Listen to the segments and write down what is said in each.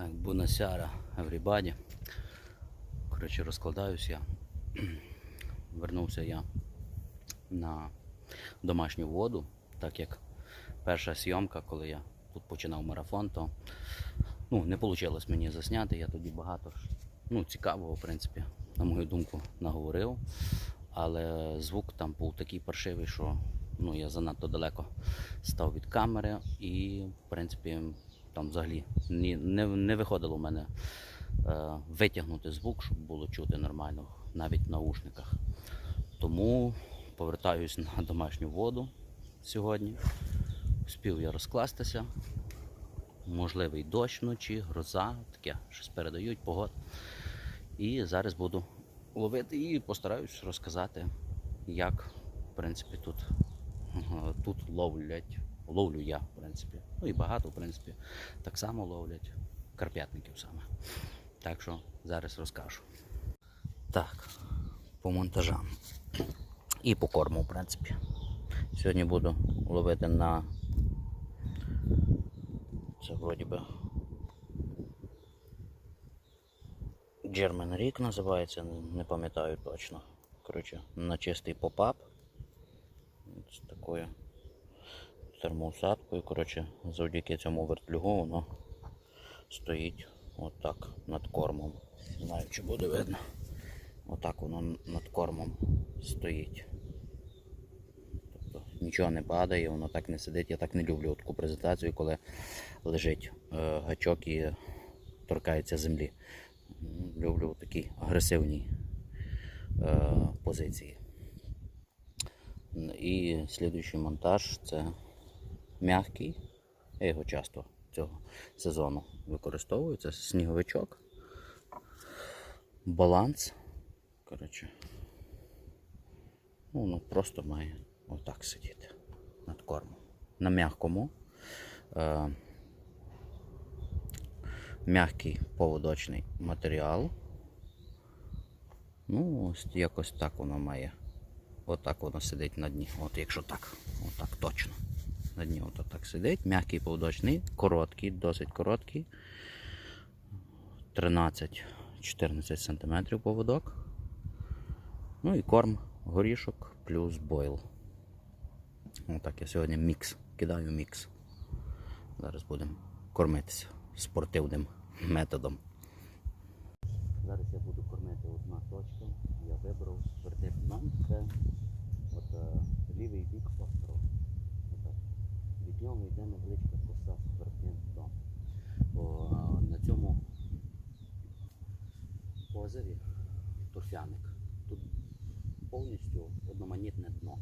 Так, Бунасяра, everybody. Коротше, розкладаюсь. Вернувся я на домашню воду, так як перша зйомка, коли я тут починав марафон, то ну, не вийшло мені засняти. Я тоді багато ну, цікавого, в принципі, на мою думку, наговорив. Але звук там був такий паршивий, що ну, я занадто далеко став від камери і, в принципі, там взагалі ні, не, не виходило в мене е, витягнути звук, щоб було чути нормально, навіть в наушниках. Тому повертаюсь на домашню воду сьогодні. Успів я розкластися. Можливий дощ вночі, гроза, таке щось передають, погод. І зараз буду ловити і постараюсь розказати, як в принципі тут, тут ловлять. Ловлю я, в принципі. Ну і багато, в принципі, так само ловлять карп'ятників саме. Так що зараз розкажу. Так, по монтажам. І по корму, в принципі. Сьогодні буду ловити на. Це вроді би. German Rig називається, не пам'ятаю точно. Коротше, на чистий попап. З такою термоусадкою. Коротше, завдяки цьому вертлюгу воно стоїть отак над кормом. Не знаю, чи буде видно. Отак воно над кормом стоїть. Тобто нічого не падає, воно так не сидить. Я так не люблю таку презентацію, коли лежить е, гачок і торкається землі. Люблю такі агресивні е, позиції. І слідуючий монтаж це м'який. Я його часто цього сезону використовую. Це сніговичок. Баланс. Коротше. Ну, воно просто має отак сидіти над кормом. На м'якому. Е, м'який поводочний матеріал. Ну, ось якось так воно має. Отак воно сидить на дні. От якщо так, отак точно. На дні от так сидить. М'який поводочний, короткий, досить короткий. 13-14 см поводок. Ну і корм, горішок плюс бойл. Отак я сьогодні мікс. Кидаю мікс. Зараз будемо кормитися спортивним методом. Зараз я буду кормити одна точка. Я вибрав твердим дном. Це от, е, лівий бік острова. Від нього йде невеличка коса е, на цьому озері торфяник. Тут повністю одноманітне дно.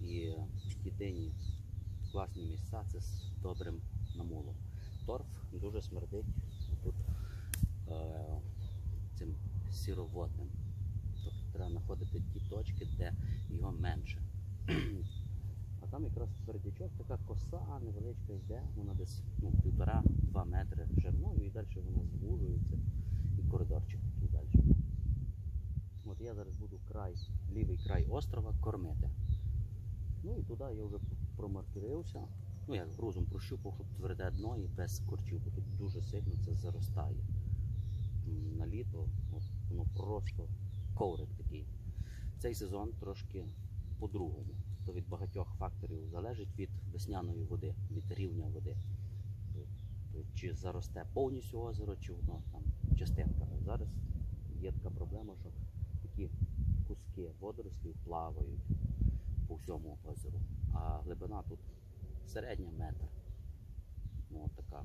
І Кітині класні місця, це з добрим намулом. Торф дуже смердить тут е, цим сіроводним. Тобто треба знаходити ті точки, де його менше. А там якраз твердячок, така коса невеличка йде, вона десь ну, півтора-два метри шириною і далі вона звужується і коридорчик такий далі. От я зараз буду край, лівий край острова кормити. Ну і туди я вже промаркірився. Ну як грузом прощупав, щоб тверде дно і без корчів, бо тут дуже сильно це заростає. На літо от, воно просто коврик такий. Цей сезон трошки по-другому. То від багатьох факторів залежить від весняної води, від рівня води. То- то Чи заросте повністю озеро, чи воно там частинками. Зараз є така проблема, що такі куски водорослів плавають по всьому озеру. А глибина тут середня метр. Ну, така.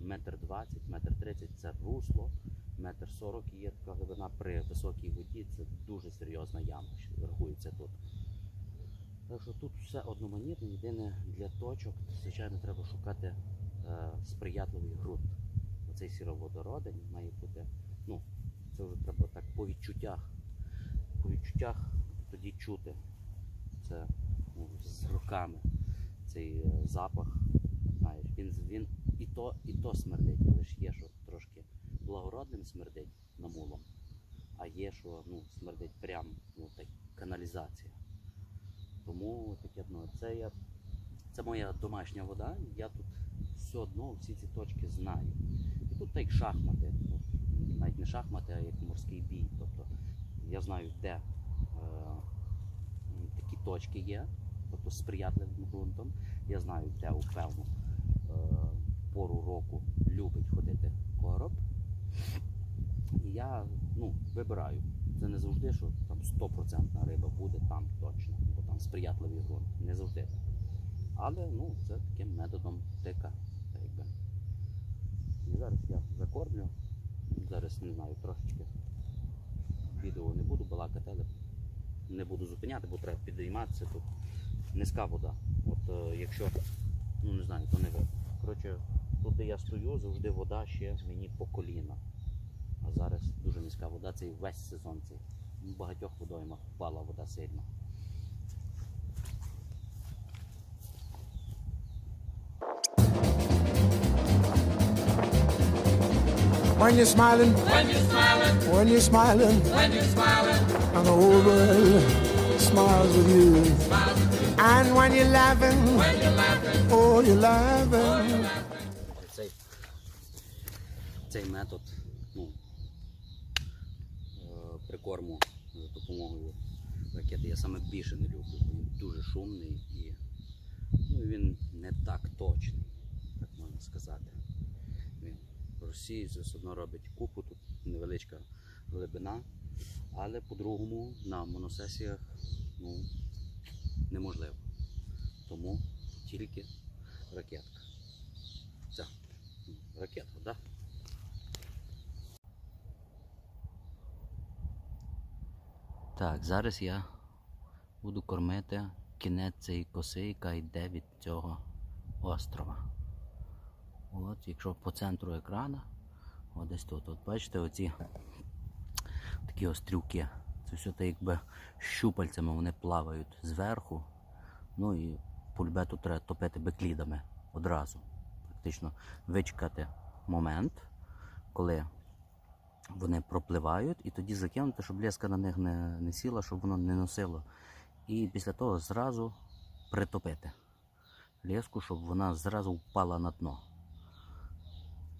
Метр двадцять, метр тридцять це русло, метр сорок є така глибина при високій воді. Це дуже серйозна яма, що рахується тут. Так що тут все одноманітне, єдине для точок, звичайно, треба шукати е, сприятливий ґрунт. Оцей сіроводородень має бути, ну, це вже треба так по відчуттях. По відчуттях тоді чути. Це ну, з роками цей е, запах. Знаєш, він, він і то, і то смердить, але ж є, що трошки благородним смердить намулом, а є, що ну, смердить прям ну, так, каналізація. Тому таке дно. Це, я, це моя домашня вода. Я тут все одно всі ці точки знаю. І тут так шахмати. Навіть не шахмати, а як морський бій. Тобто я знаю, де е, такі точки є, тобто з сприятливим ґрунтом. Я знаю, де у певну е, пору року любить ходити короб. І я ну, вибираю. Це не завжди, що там 100% риба буде там точно, сприятливий ґрунт. Не завжди. Але ну, це таким методом тика. Якби. І зараз я закормлю. Зараз не знаю, трошечки відео не буду балакати, але не буду зупиняти, бо треба підійматися тут. Низька вода. От е, якщо, ну не знаю, то не видно. Коротше, тут де я стою, завжди вода ще мені по коліна. А зараз дуже низька вода, це і весь сезон цей. В багатьох водоймах впала вода сильно. When you're smiling, when you're smiling, when you're smiling, when you're smiling, and the whole world smiles with you. And when you're laughing, when you're laughing, oh, you're laughing. Цей, цей метод ну, е, прикорму за допомогою ракети я саме більше не люблю, бо він дуже шумний і ну, він не так точний, так можна сказати. Він розсіюється, все одно робить купу, тут невеличка глибина, але по-другому на моносесіях ну, неможливо. Тому тільки ракетка. Це ракетка, так? Да? Так, зараз я буду кормити кінець цієї коси, яка йде від цього острова. От, якщо по центру екрана, от десь тут, от бачите, оці такі острівки. Це все так якби щупальцями вони плавають зверху. Ну і пульбету треба топити беклідами одразу. Практично вичекати момент, коли вони пропливають, і тоді закинути, щоб леска на них не, не сіла, щоб воно не носило. І після того зразу притопити леску, щоб вона зразу впала на дно.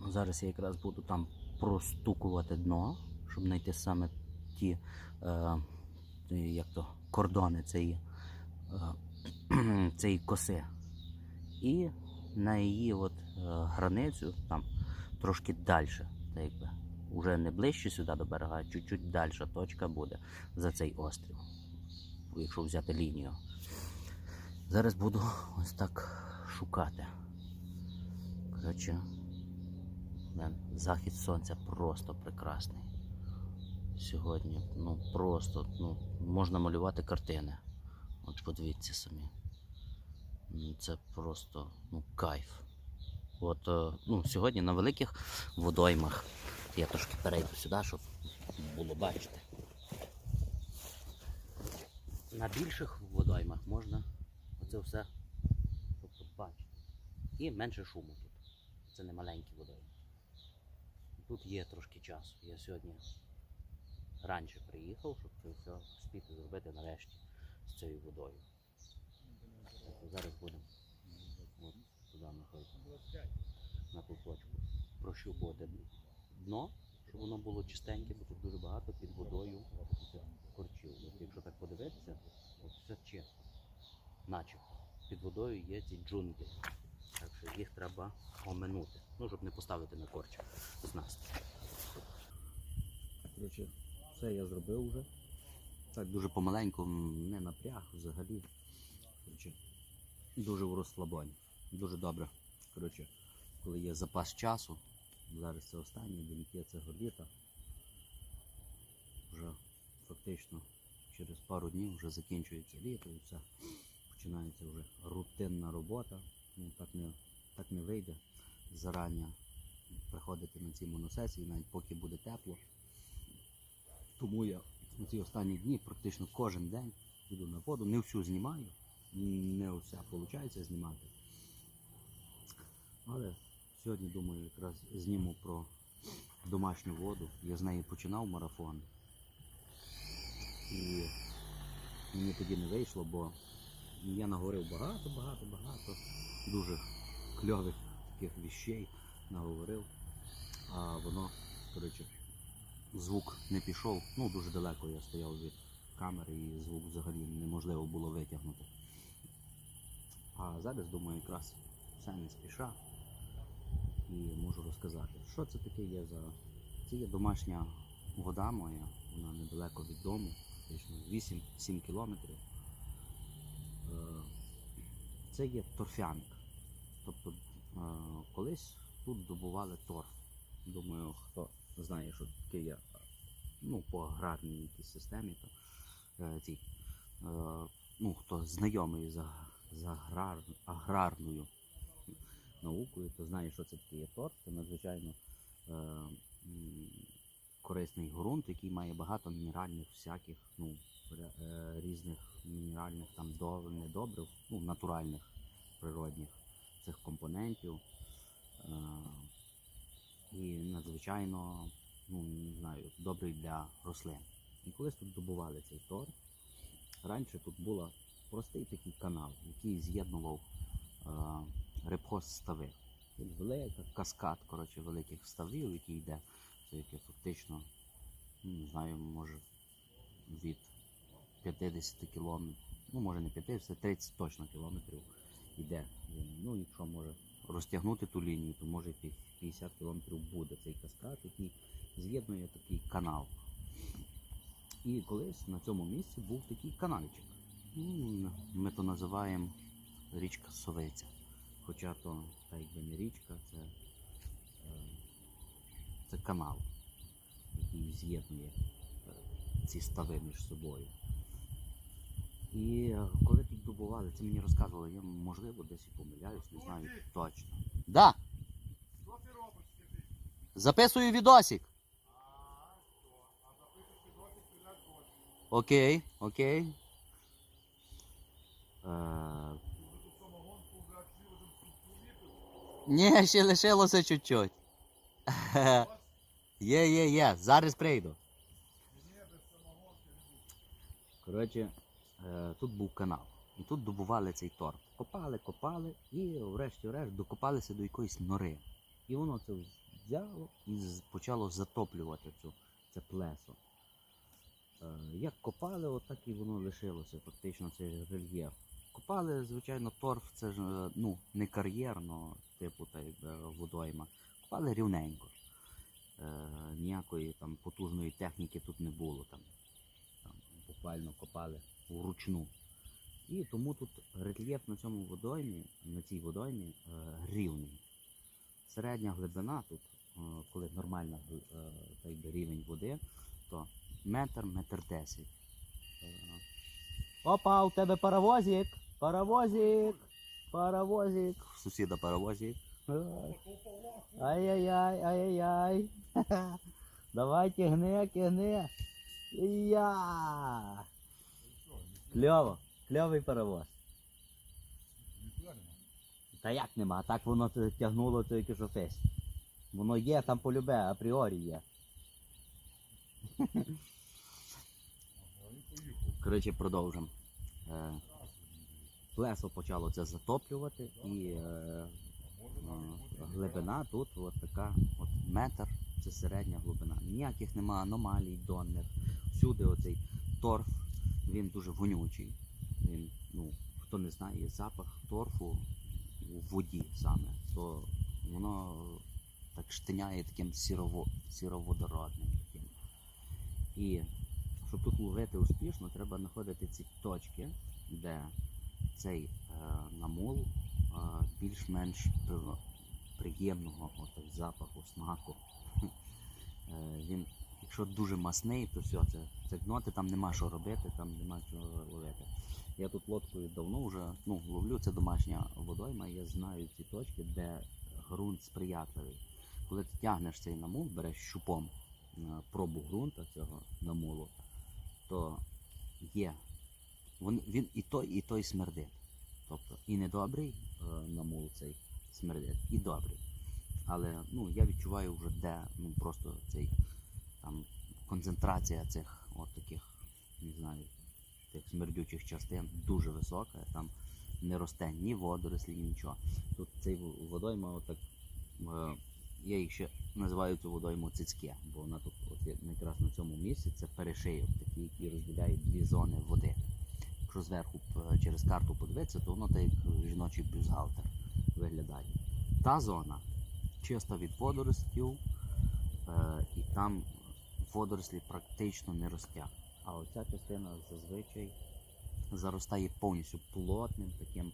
Зараз я якраз буду там простукувати дно, щоб знайти саме ті е, як то, кордони цієї, е, цієї коси. І на її от, е, границю, там трошки далі, уже не ближче сюди до берега, а чуть-чуть далі точка буде за цей острів, якщо взяти лінію. Зараз буду ось так шукати. Коротше, захід сонця просто прекрасний. Сьогодні, ну просто, ну, можна малювати картини. От подивіться самі. Ну, Це просто ну, кайф. От, е, ну, сьогодні на великих водоймах. Я трошки перейду сюди, щоб було бачити. На більших водоймах можна оце все бачити. І менше шуму тут. Це не маленькі водойми. Тут є трошки часу. Я сьогодні раніше приїхав, щоб це все спіти зробити нарешті з цією водою. Так, Зараз будемо от, туди находити на ту точку. Прощупувати дно, щоб воно було чистеньке, бо тут дуже багато під водою корчів. От якщо так подивитися, от все чисто. Начебто. Під водою є ці джунглі. Так що їх треба оминути. Ну, щоб не поставити на корч з нас. Коротше, все я зробив вже. Так дуже помаленьку, не напряг взагалі. Коротше, дуже в розслабоні. Дуже добре. Коротше, коли є запас часу, зараз це останні деньки цього літа. Вже фактично через пару днів вже закінчується літо і все. Починається вже рутинна робота. Ну, так, не, так не вийде зарані приходити на ці моносесії, навіть поки буде тепло. Тому я на ці останні дні практично кожен день йду на воду, не всю знімаю, не все виходить знімати. Але сьогодні, думаю, якраз зніму про домашню воду. Я з неї починав марафон. І мені тоді не вийшло, бо я наговорив багато, багато, багато дуже кльових таких віщей наговорив. а воно, коротше, звук не пішов. Ну, дуже далеко я стояв від камери і звук взагалі неможливо було витягнути. А зараз, думаю, якраз все не спіша і можу розказати, що це таке є за. Це є домашня вода моя, вона недалеко від дому, фактично 8-7 кілометрів. Е, Це є торфяник. Тобто е, колись тут добували торф. Думаю, хто знає, що таке є ну, по аграрній системі, то е, цій, е, ну, хто знайомий з, аграр, аграрною наукою, то знає, що це таке є торф. Це надзвичайно корисний ґрунт, який має багато мінеральних всяких, ну, різних мінеральних там до, не ну, натуральних природних цих компонентів. Е, і надзвичайно, ну не знаю, добрий для рослин. І колись тут добували цей торф. Раніше тут був простий такий канал, який з'єднував е, репхоз-стави. Тут велика каскад коротше, великих ставів, який йде, це яке фактично, ну, не знаю, може від 50 кілометрів, ну може не 50, 30 точно кілометрів йде. Ну, якщо може розтягнути ту лінію, то може 50 кілометрів буде цей каскад, який з'єднує такий канал. І колись на цьому місці був такий канальчик. Ну, Ми то називаємо річка Совиця. Хоча то та якби не річка, це, е, це канал, який з'єднує е, ці стави між собою. І е, коли добували, це мені розказували, я можливо десь і помиляюсь, не знаю точно. Да. Що ти робиш, скажи? Записую відосик. Окей, окей. Е, ні, ще лишилося чуть-чуть. Є, є, є. Зараз прийду. Коротше, е, тут був канал. І тут добували цей торф. Копали, копали і врешті-решт докопалися до якоїсь нори. І воно це взяло і почало затоплювати цю, це плесо. Е, Як копали, отак і воно лишилося, фактично цей рельєф. Копали, звичайно, торф, це ж е, ну, не кар'єрно, типу та, водойма. Копали рівненько. Е, ніякої там потужної техніки тут не було. Там там буквально копали вручну. І тому тут рельєф на цьому водоймі, на цій водоймі е, рівний. Середня глибина тут, е, коли нормальна е, рівень води, то метр, метр десять. Опа, у тебе паровозик! Паровозик! Паровозик! Сусіда паровозик. Ай. Ай-яй-яй, ай-яй-яй. Давай тягни, тягни. Я. Кльово, кльовий паровоз. Та як нема, так воно тягнуло тільки що фесть. Воно є там полюбе, апріорі є. Коротше, продовжимо. Е, плесо почало це затоплювати і е, е, глибина тут от така, от метр, це середня глибина. Ніяких нема аномалій донних. Всюди оцей торф, він дуже вонючий. Він, ну, хто не знає, запах торфу у воді саме, то воно так штиняє таким сірово, сіроводородним таким. І щоб тут ловити успішно, треба знаходити ці точки, де цей е, намул е, більш-менш приємного от, запаху, смаку. Е, він, якщо дуже масний, то все, це, це дно, ти там нема що робити, там нема чого ловити. Я тут лодкою давно вже ну, ловлю, це домашня водойма, я знаю ці точки, де ґрунт сприятливий. Коли ти тягнеш цей намул, береш щупом е, пробу ґрунта цього намулу, то є. Він, він і той, і той смердить. Тобто і недобрий е, намул цей смердить, і добрий. Але ну, я відчуваю вже де ну, просто цей там концентрація цих от таких, не знаю, тих смердючих частин дуже висока, там не росте ні водорослі, нічого. Тут цей водойма отак е, Я їх ще називаю цю водойму цицьке, бо вона тут от якраз на цьому місці це перешийок, такий, який розділяє дві зони води. Якщо зверху через карту подивитися, то воно так як жіночий бюстгальтер виглядає. Та зона чиста від водоростів, е, і там водорослі практично не ростять. А оця частина зазвичай заростає повністю плотним таким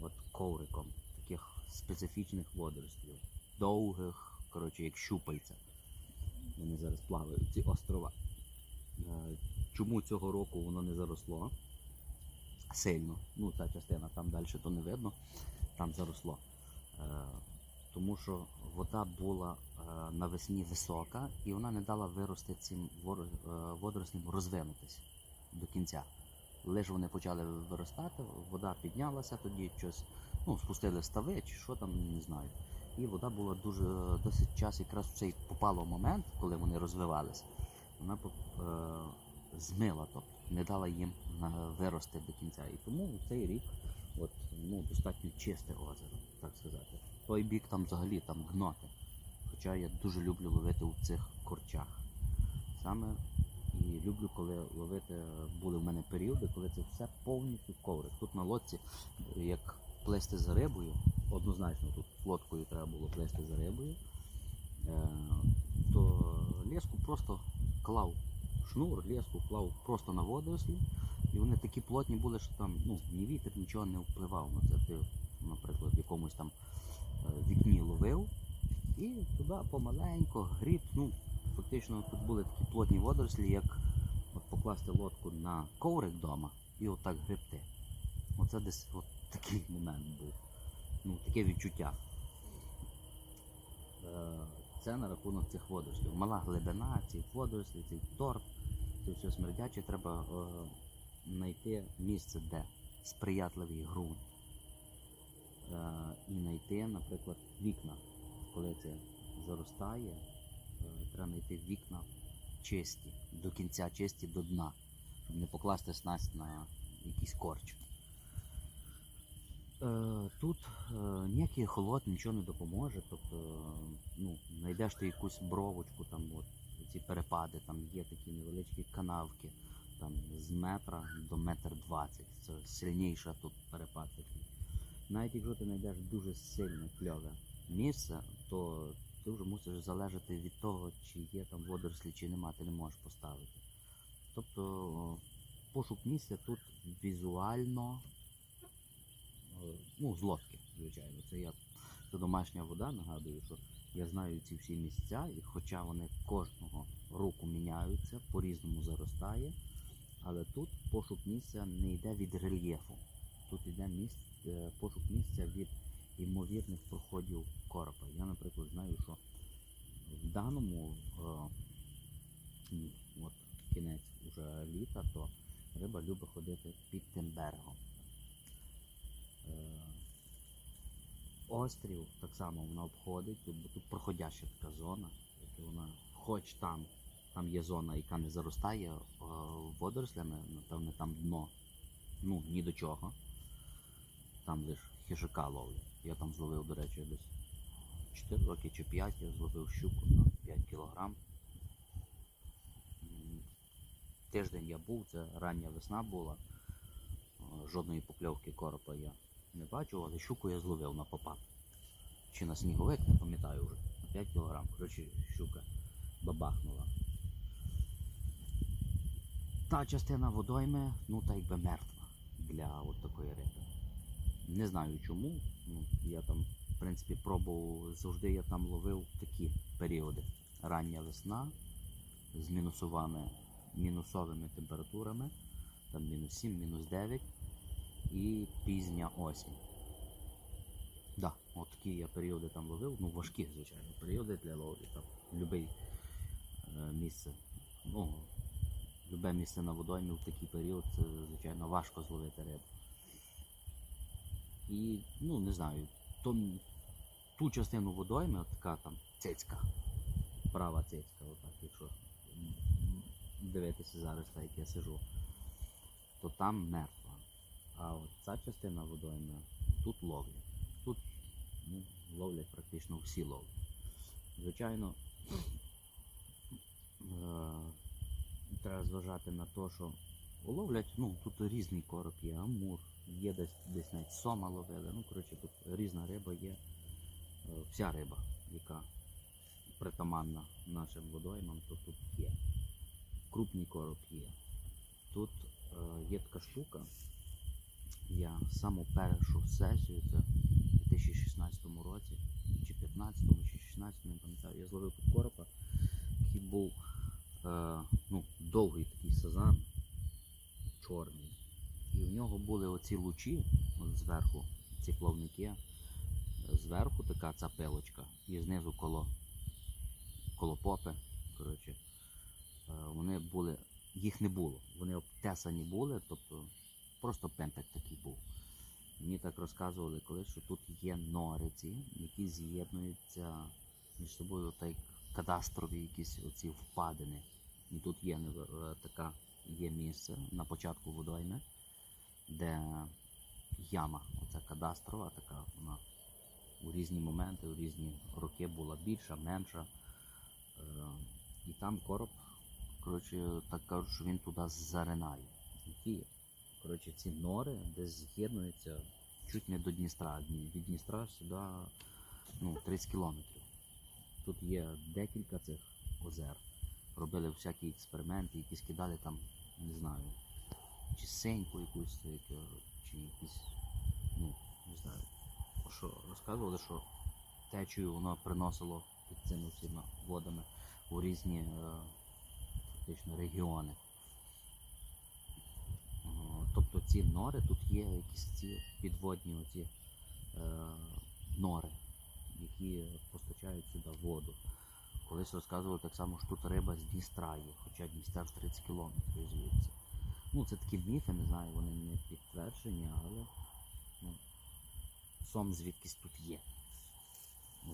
от ковриком таких специфічних водорослів, довгих, коротше, як щупальця. Вони зараз плавають ці острова. Е, Чому цього року воно не заросло сильно? Ну, та частина там далі то не видно, там заросло. Е, Тому що вода була е, навесні висока і вона не дала вирости цим е, водорослям розвинутися до кінця. Лише вони почали виростати, вода піднялася тоді, щось, ну, спустили стави чи що там, не знаю. І вода була дуже досить час, якраз в цей попало момент, коли вони розвивалися, вона е, змила, тобто не дала їм е, вирости до кінця. І тому цей рік от, ну, достатньо чисте озеро, так сказати. Той бік там взагалі там гноти. Хоча я дуже люблю ловити у цих корчах. Саме і люблю, коли ловити, були в мене періоди, коли це все повністю коврик. Тут на лодці, як плести за рибою, однозначно тут лодкою треба було плести за рибою, е, то леску просто клав шнур, леску клав просто на водорослі, і вони такі плотні були, що там ну, ні вітер, нічого не впливав на це. Ти, наприклад, в якомусь там вікні ловив, і туди помаленько гріб, ну, фактично тут були такі плотні водорослі, як от покласти лодку на коврик вдома і отак гребти. Оце десь от такий момент був. Ну, таке відчуття. Е, Це на рахунок цих водорослів. Мала глибина, ці водорослі, цей торф, це все смердяче, треба е, знайти місце, де сприятливий ґрунт. Е, і знайти, наприклад, вікна. Коли це заростає, е, треба знайти вікна чисті, до кінця чисті до дна, щоб не покласти снасть на якийсь корч. Е, Тут ніякий холод нічого не допоможе. Тобто, ну, знайдеш ти якусь бровочку, там от, ці перепади, там є такі невеличкі канавки, там з метра до метр двадцять. Це сильніша тут перепад такий. Навіть якщо ти знайдеш дуже сильне кльове місце, то ти вже мусиш залежати від того, чи є там водорослі, чи нема, ти не можеш поставити. Тобто пошук місця тут візуально, ну, з лодки, звичайно. Це я це домашня вода, нагадую, що я знаю ці всі місця, і хоча вони кожного року міняються, по-різному заростає, але тут пошук місця не йде від рельєфу. Тут йде місце, пошук місця від ймовірних проходів коропа. Я, наприклад, знаю, що в даному е, от кінець уже літа, то риба любить ходити під тим берегом. Е, Острів так само вона обходить, бо тут проходяща така зона, вона хоч там, там є зона, яка не заростає е, водорослями, напевне там дно, ну ні до чого. Там лише хижака ловлять. Я там зловив, до речі, десь 4 роки чи 5 я зловив щуку на 5 кілограм. Тиждень я був, це рання весна була. Е, Жодної покльовки коропа я не бачив, але щуку я зловив на попад. Чи на сніговик, не пам'ятаю вже. На 5 кілограм. Коротше, щука бабахнула. Та частина водойми, ну та якби мертва для от такої риби. Не знаю чому. Ну, я там, в принципі, пробував, завжди я там ловив такі періоди. Рання весна з мінусовими, мінусовими температурами, там мінус 7, мінус 9 і пізня осінь. Да, от такі я періоди там ловив, ну важкі, звичайно, періоди для ловлі. Там любий е, місце. Ну, любе місце на водоймі в такий період, це, звичайно, важко зловити рибу. І, ну, не знаю, то, ту частину водойми, от така там цицька, права цицька, отак, якщо дивитися зараз, так як я сижу, то там мертва. А от ця частина водойми тут ловлять. Тут ну, ловлять практично всі ловлять. Звичайно, е, треба зважати на те, що ловлять, ну, тут різний короб є, амур, є десь, десь навіть сома ловили. Ну, коротше, тут різна риба є. Е, Вся риба, яка притаманна нашим водоймам, то тут є. Крупний короб є. Тут е, є така штука. Я саму першу сесію, це в 2016 році, чи 15 чи 16 не пам'ятаю, я зловив тут коропа, який був е, ну, довгий такий сазан, чорний. І в нього були оці лучі зверху, ці плавники. Е, Зверху така цапелочка і знизу коло, коло попи. Коротше, Е, вони були, їх не було. Вони обтесані були, тобто просто пемпек такий був. Мені так розказували колись, що тут є нориці, які з'єднуються між собою так кадастрові якісь оці впадини. І тут є е, така є місце на початку водойми, де яма, оця кадастрова, така вона у різні моменти, у різні роки була більша, менша. Е, І там короб, коротше, так кажуть, що він туди заринає. І коротше, ці нори десь з'єднуються чуть не до Дністра. Від Дністра сюди ну, 30 кілометрів. Тут є декілька цих озер. Робили всякі експерименти, які скидали там, не знаю, чи сеньку якусь, таке, чи якісь, ну, не знаю, що розказували, що течію воно приносило під цими всіма водами у різні е, фактично регіони. Тобто ці нори, тут є якісь ці підводні оці, е, нори, які постачають сюди воду. Колись розказували так само, що тут риба з Дністра є, хоча Дністер 30 кілометрів звідси. Ну, це такі міфи, не знаю, вони не підтверджені, але ну, сом звідкись тут є.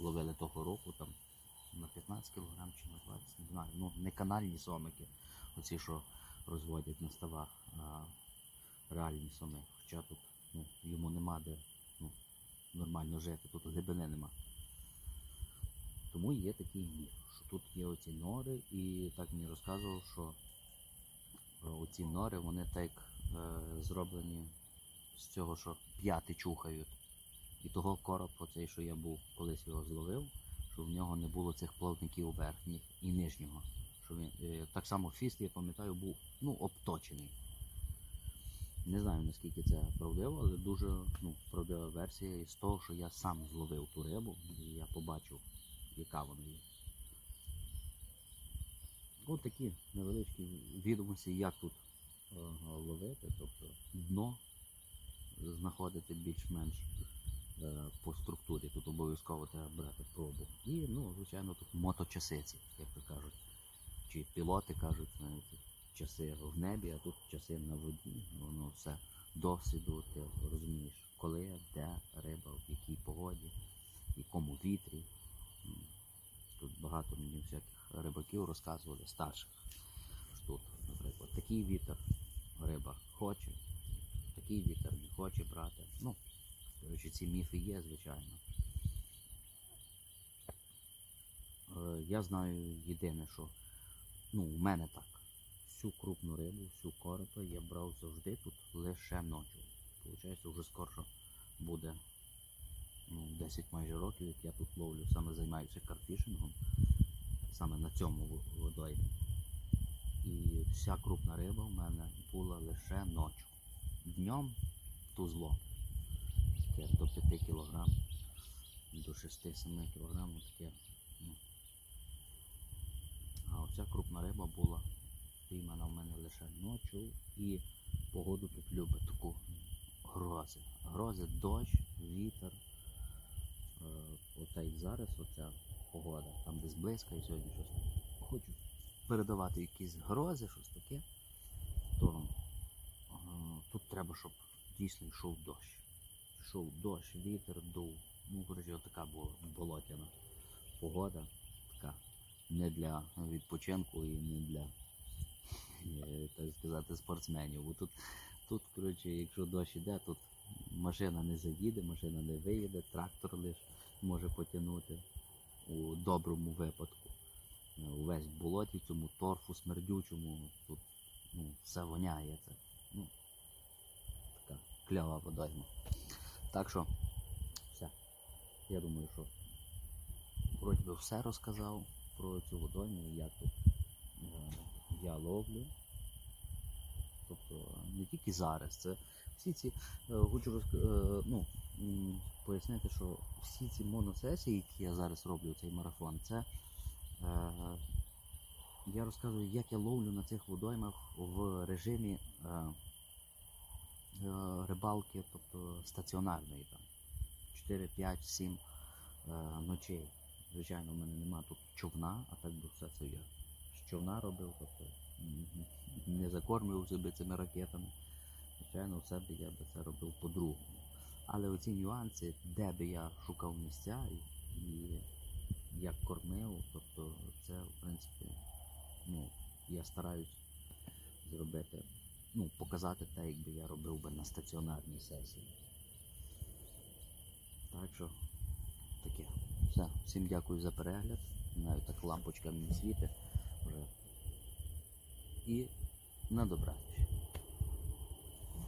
Ловили того року там на 15 кг чи на 20, не знаю. Ну, не канальні сомики, оці, що розводять на ставах, а реальні соми. Хоча тут ну, йому нема де ну, нормально жити, тут глибини нема. Тому є такий міф, що тут є оці нори, і так мені розказував, що оці нори, вони так е, зроблені з цього, що п'яти чухають. І того короб, оцей, що я був, колись його зловив, що в нього не було цих плавників верхніх і нижнього. Що він, е, так само фіст, я пам'ятаю, був ну, обточений. Не знаю наскільки це правдиво, але дуже ну, правдива версія із того, що я сам зловив ту рибу і я побачив, яка вона є. Ось такі невеличкі відомості, як тут е, ловити, тобто дно знаходити більш-менш е, по структурі. Тут обов'язково треба брати пробу. І, ну, звичайно, тут моточасиці, як то кажуть. Чи пілоти кажуть, знаєте, часи в небі, а тут часи на воді. Воно все досвіду, ти розумієш, коли, де риба, в якій погоді, в якому вітрі. Тут багато мені всяких рибаків розказували, старших. що Тут, наприклад, такий вітер риба хоче, такий вітер не хоче брати. Ну, коротше, ці міфи є, звичайно. Е, Я знаю єдине, що ну, у мене так. Всю крупну рибу, всю коропа я брав завжди тут лише ночі. Получається, вже скоро буде ну, 10 майже років, як я тут ловлю, саме займаюся карфішингом, саме на цьому водоймі. І вся крупна риба в мене була лише ночі. Днем тузло. Таке до 5 кг, до 6-7 кг таке. Ну. А оця крупна риба була піймана в мене лише ночі і погоду тут любить таку грози. Грози, дощ, вітер. Е, Ота як зараз оця погода, там десь близько і сьогодні щось. Хочу передавати якісь грози, щось таке, то е, тут треба, щоб дійсно йшов дощ. Йшов дощ, вітер дув. Ну, коротше, така була болотяна погода, така не для відпочинку і не для, е, так сказати, спортсменів. Бо тут, тут коротше, якщо дощ іде, тут машина не заїде, машина не виїде, трактор лише може потягнути. У доброму випадку. Е, Увесь в болоті, цьому торфу смердючому, тут ну, все воняє. Це, ну, така клява водойма. Так що, все. Я думаю, що вроді би все розказав про цю водойму, як тут е, я ловлю. Тобто не тільки зараз, це всі ці, хочу е, ну, м, пояснити, що всі ці моносесії, які я зараз роблю, цей марафон, це е, я розказую, як я ловлю на цих водоймах в режимі е, е, рибалки, тобто стаціонарної там 4, 5, 7 е, ночей. Звичайно, в мене нема тут човна, а так би все це я з човна робив, тобто не закормлював себе цими ракетами. Звичайно, в себе я би це робив по-другому. Але оці нюанси, де би я шукав місця і, як кормив, тобто це, в принципі, ну, я стараюсь зробити, ну, показати те, якби я робив би на стаціонарній сесії. Так що таке. Все. Всім дякую за перегляд. Навіть так лампочка мені світить. І на добраніч.